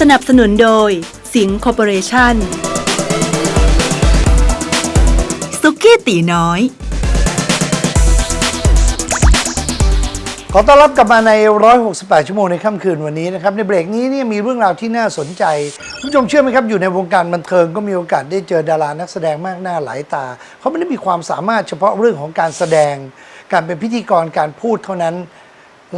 สนับสนุนโดย สิงห์คอร์ปอเรชั่นสุกี้ตีน้อย ขอต้อนรับกลับมาใน 168 ชั่วโมงในค่ำคืนวันนี้นะครับ ในเบรกนี้เนี่ยมีเรื่องราวที่น่าสนใจคุณผู้ชมเชื่อไหมครับ อยู่ในวงการบันเทิงก็มีโอกาสได้เจอดารานักแสดงมากหน้าหลายตา เขาไม่ได้มีความสามารถเฉพาะเรื่องของการแสดง การเป็นพิธีกรการพูดเท่านั้น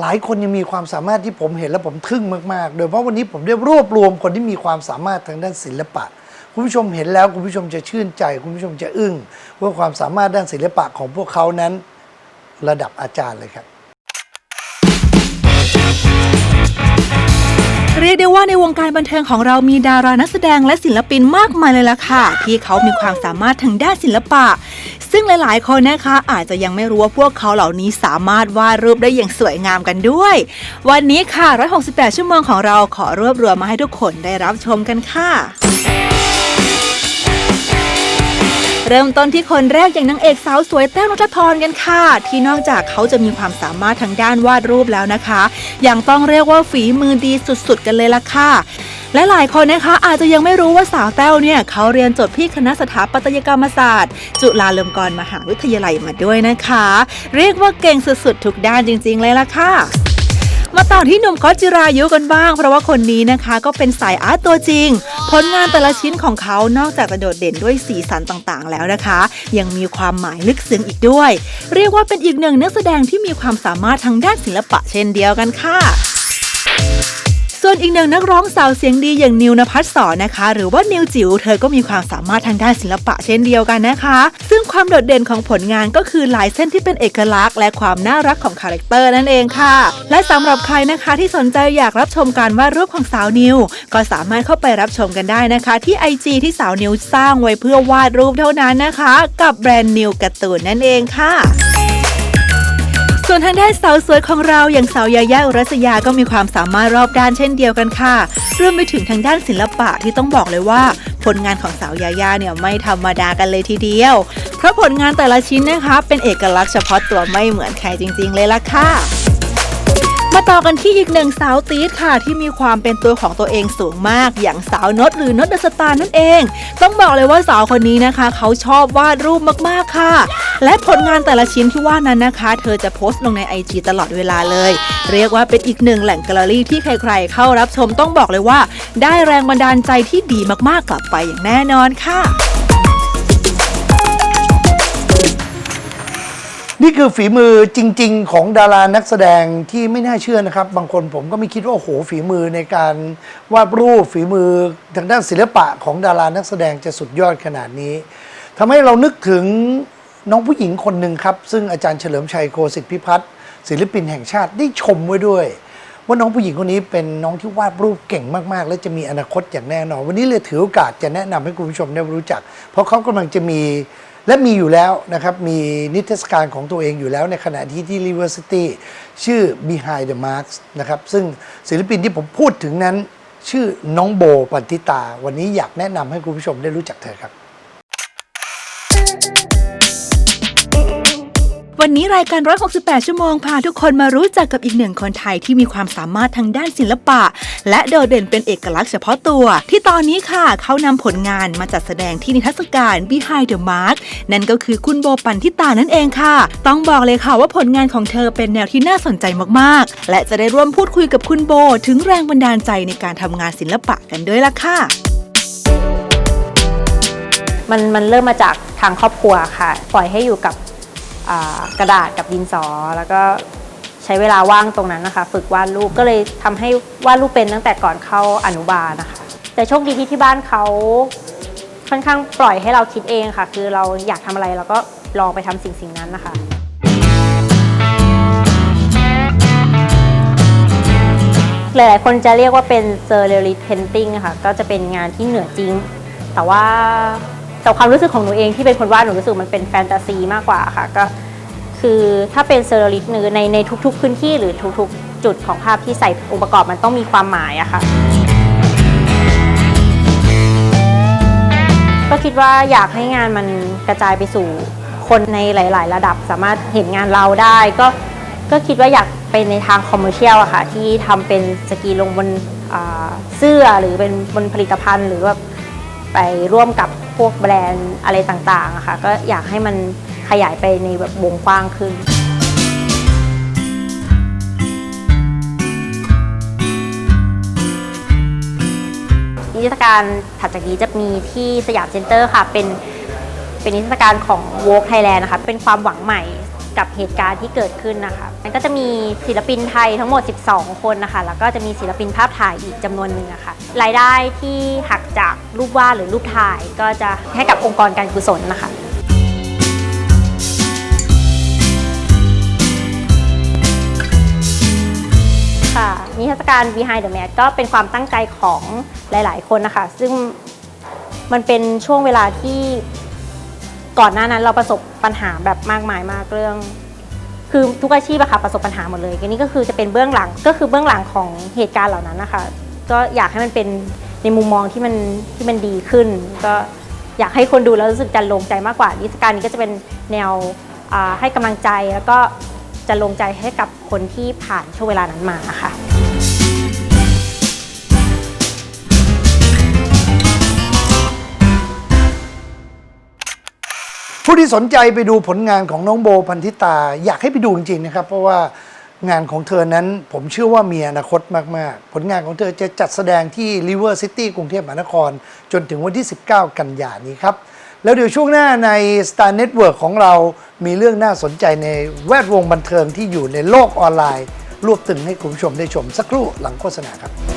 หลายคนยังมีความสามารถที่ผมเห็นและผมทึ่งมาก ๆ โดยเพราะวันนี้ผมได้รวบรวมคนที่มีความสามารถทางด้านศิลปะ คุณผู้ชมเห็นแล้วคุณผู้ชมจะชื่นใจ คุณผู้ชมจะอึ้งว่าความสามารถด้านศิลปะของพวกเขานั้น ระดับอาจารย์เลยครับ เรียกได้ว่าในวงการบันเทิงของเรามีดารานักแสดงและศิลปินมากมายเลยล่ะค่ะ ที่เขามีความสามารถทางด้านศิลปะ ซึ่งหลาย ๆ คนนะคะอาจจะยังไม่รู้ว่าพวกเขาเหล่านี้สามารถวาดรูปได้อย่างสวยงามกันด้วย วันนี้ค่ะ 168 ชั่วโมงของเราขอรวบรวมมาให้ทุกคนได้รับชมกันค่ะ เริ่มต้นที่คนแรกอย่างนางเอกสาวสวยแต้วนัทพรกันค่ะ ที่นอกจากเขาจะมีความสามารถทางด้านวาดรูปแล้วนะคะยังต้องเรียกว่าฝีมือดีสุดๆ กันเลยล่ะค่ะและหลายคนนะคะอาจจะยังไม่รู้ว่าสาวแต้วเนี่ยเขาเรียนจบที่คณะสถาปัตยกรรมศาสตร์ จุฬาลงกรณ์มหาวิทยาลัยมาด้วยนะคะ เรียกว่าเก่งสุดๆทุกด้านจริง ๆ เลยล่ะค่ะมาต่อที่หนุ่มก๊อตจิรายุกันบ้าง เพราะว่าคนนี้นะคะก็เป็นสายอาร์ตตัวจริง ผลงานแต่ละชิ้นของเขานอกจากจะโดดเด่นด้วยสีสันต่างๆ แล้วนะคะ ยังมีความหมายลึกซึ้งอีกด้วย เรียกว่าเป็นอีกหนึ่งนักแสดงที่มีความสามารถทางด้านศิลปะเช่นเดียวกันค่ะ ส่วนอีกหนึ่งนักร้องสาวเสียงดีอย่างนิวนภัสสรนะคะ หรือว่านิวจิ๋วเธอก็มีความสามารถทางด้านศิลปะเช่นเดียวกันนะคะ ซึ่งความโดดเด่นของผลงานก็คือลายเส้นที่เป็นเอกลักษณ์ และความน่ารักของคาแรคเตอร์นั่นเองค่ะ และสำหรับใครนะคะที่สนใจอยากรับชมการวาดรูปของสาวนิว ก็สามารถเข้าไปรับชมกันได้นะคะ ที่ IG ที่สาวนิวสร้างไว้เพื่อวาดรูปเท่านั้นนะคะ กับแบรนด์นิวการ์ตูนนั่นเองค่ะ ส่วนทางด้านสาวสวยของเราอย่างสาวยายาอุรัสยาก็มีความสามารถรอบด้านเช่นเดียวกันค่ะรวมไปถึงทางด้านศิลปะที่ต้องบอกเลยว่า ผลงานของสาวยายาเนี่ยไม่ธรรมดากันเลยทีเดียว เพราะผลงานแต่ละชิ้นนะคะ เป็นเอกลักษณ์เฉพาะตัวไม่เหมือนใครจริง ๆ เลยล่ะค่ะ มาต่อกันที่อีกหนึ่งสาวตีดค่ะ ที่มีความเป็นตัวของตัวเองสูงมาก อย่างสาวนดหรือนดเดอสตาร์นั่นเอง ต้องบอกเลยว่าสาวคนนี้นะคะ เขาชอบวาดรูปมากๆค่ะ และผลงานแต่ละชิ้นที่วาดนั้นนะคะ เธอจะโพสต์ลงใน IG ตลอดเวลาเลย เรียกว่าเป็นอีกหนึ่งแหล่งแกลเลอรี่ที่ใครๆ เข้ารับชมต้องบอกเลยว่า ได้แรงบันดาลใจที่ดีมากๆกลับไปอย่างแน่นอนค่ะ นี่คือฝีมือจริง ๆ ของดารานักแสดงที่ไม่น่าเชื่อนะครับ บางคนผมก็ไม่คิดว่าโอ้โหฝีมือในการวาดรูปฝีมือทางด้านศิลปะของดารานักแสดงจะสุดยอดขนาดนี้ทำให้เรานึกถึงน้องผู้หญิงคนหนึ่งครับ ซึ่งอาจารย์เฉลิมชัยโคสิทธิพิพัฒน์ศิลปินแห่งชาติได้ชมไว้ด้วยว่าน้องผู้หญิงคนนี้เป็นน้องที่วาดรูปเก่งมากๆ และจะมีอนาคตอย่างแน่นอน วันนี้เลยถือโอกาสจะแนะนำให้คุณผู้ชมได้รู้จัก เพราะเขากำลังจะมี และมีอยู่แล้วนะครับ มีนิทรรศการของตัวเองอยู่แล้วในขณะที่ที่ University ชื่อ Behind the Marks นะครับ ซึ่งศิลปินที่ผมพูดถึงนั้น ชื่อน้องโบปันติตา วันนี้อยากแนะนำให้คุณผู้ชมได้รู้จักเธอครับ วันนี้รายการ 168 ชั่วโมง พาทุกคนมารู้จักกับอีกหนึ่งคนไทยที่มีความสามารถทางด้านศิลปะ และโดดเด่นเป็นเอกลักษณ์เฉพาะตัว ที่ตอนนี้ค่ะ เขานำผลงานมาจัดแสดงที่นิทรรศการ Behind the Mark นั่นก็คือคุณโบปันทิตานั่นเองค่ะ ต้องบอกเลยค่ะว่าผลงานของเธอเป็นแนวที่น่าสนใจมากๆ และจะได้ร่วมพูดคุยกับคุณโบ ถึงแรงบันดาลใจในการทำงานศิลปะกันด้วยล่ะค่ะมันมันเริ่มมาจากทางครอบครัวค่ะ ปล่อยให้อยู่กับ กระดาษกับดินสอ แล้วก็ใช้เวลาว่างตรงนั้นนะคะ ฝึกวาดรูปก็เลยทำให้วาดรูปเป็นตั้งแต่ก่อนเข้าอนุบาลนะคะ แต่โชคดีที่ที่บ้านเขาค่อนข้างปล่อยให้เราคิดเองค่ะ คือเราอยากทำอะไรเราก็ลองไปทำสิ่งสิ่งนั้นนะคะหลายๆคนจะเรียกว่าเป็น surrealist painting อะค่ะ ก็จะเป็นงานที่เหนือจริง แต่ว่า แต่ความรู้สึกของหนูเองที่เป็นคนวาดหนูรู้สึกมันเป็นแฟนตาซีมากกว่าค่ะก็คือถ้าเป็น surrealist ในในในทุก ๆ พื้นที่หรือทุกๆ จุดของภาพที่ใส่องค์ประกอบมันต้องมีความหมายอะค่ะก็คิดว่าอยากให้งานมันกระจายไปสู่คนในหลาย ๆ ระดับสามารถเห็นงานเราได้ ก็ก็คิดว่าอยากเป็นในทางคอมเมอร์เชียลอะค่ะที่ทำเป็นสกีลงบนเสื้อหรือเป็นบนผลิตภัณฑ์หรือแบบไปร่วมกับ พวกแบรนด์อะไรต่างๆะค่ะก็อยากให้มันขยายไปในแบบวงกว้างขึ้นนิทรรศการถัดจากนี้จะมีที่สยามเซ็นเตอร์ค่ะเป็นเป็นนิทรรศการของ w o r k Thailand นะคะเป็นความหวังใหม่ กับเหตุการณ์ที่เกิดขึ้นนะคะมันก็จะมีศิลปินไทยทั้งหมด 12 คนนะคะ แล้วก็จะมีศิลปินภาพถ่ายอีกจำนวนหนึ่งนะคะรายได้ที่หักจากรูปวาดหรือรูปถ่ายก็จะให้กับองค์กรการกุศลนะคะค่ะนิทรรศการ Behind the Mask ก็เป็นความตั้งใจของหลาย ๆ คนนะคะ ซึ่งมันเป็นช่วงเวลาที่ ก่อนหน้านั้นเราประสบปัญหาแบบมากมายมากเรื่อง คือทุกอาชีพอะค่ะประสบปัญหาหมดเลยอันนี้ก็คือจะเป็นเบื้องหลังก็คือเบื้องหลังของเหตุการณ์เหล่านั้นนะคะก็อยากให้มันเป็นในมุมมองที่มันที่มันดีขึ้น ก็อยากให้คนดูแล้วรู้สึกจะลงใจมากกว่านิทรรศการนี้ก็จะเป็นแนวให้กำลังใจแล้วก็จะลงใจให้กับคนที่ผ่านช่วงเวลานั้นมาค่ะ ผู้ที่สนใจไปดูผลงานของน้องโบพันธิตา อยากให้ไปดูจริงๆนะครับ เพราะว่างานของเธอนั้นผมเชื่อว่ามีอนาคตมาก ๆ ผลงานของเธอจะจัดแสดงที่ River City กรุงเทพมหานคร จนถึงวันที่ 19 กันยายนนี้ครับ แล้วเดี๋ยวช่วงหน้าใน Star Network ของเรามีเรื่องน่าสนใจในแวดวงบันเทิงที่อยู่ในโลกออนไลน์ รวบตึงให้คุณผู้ชมได้ชมสักครู่หลังโฆษณาครับ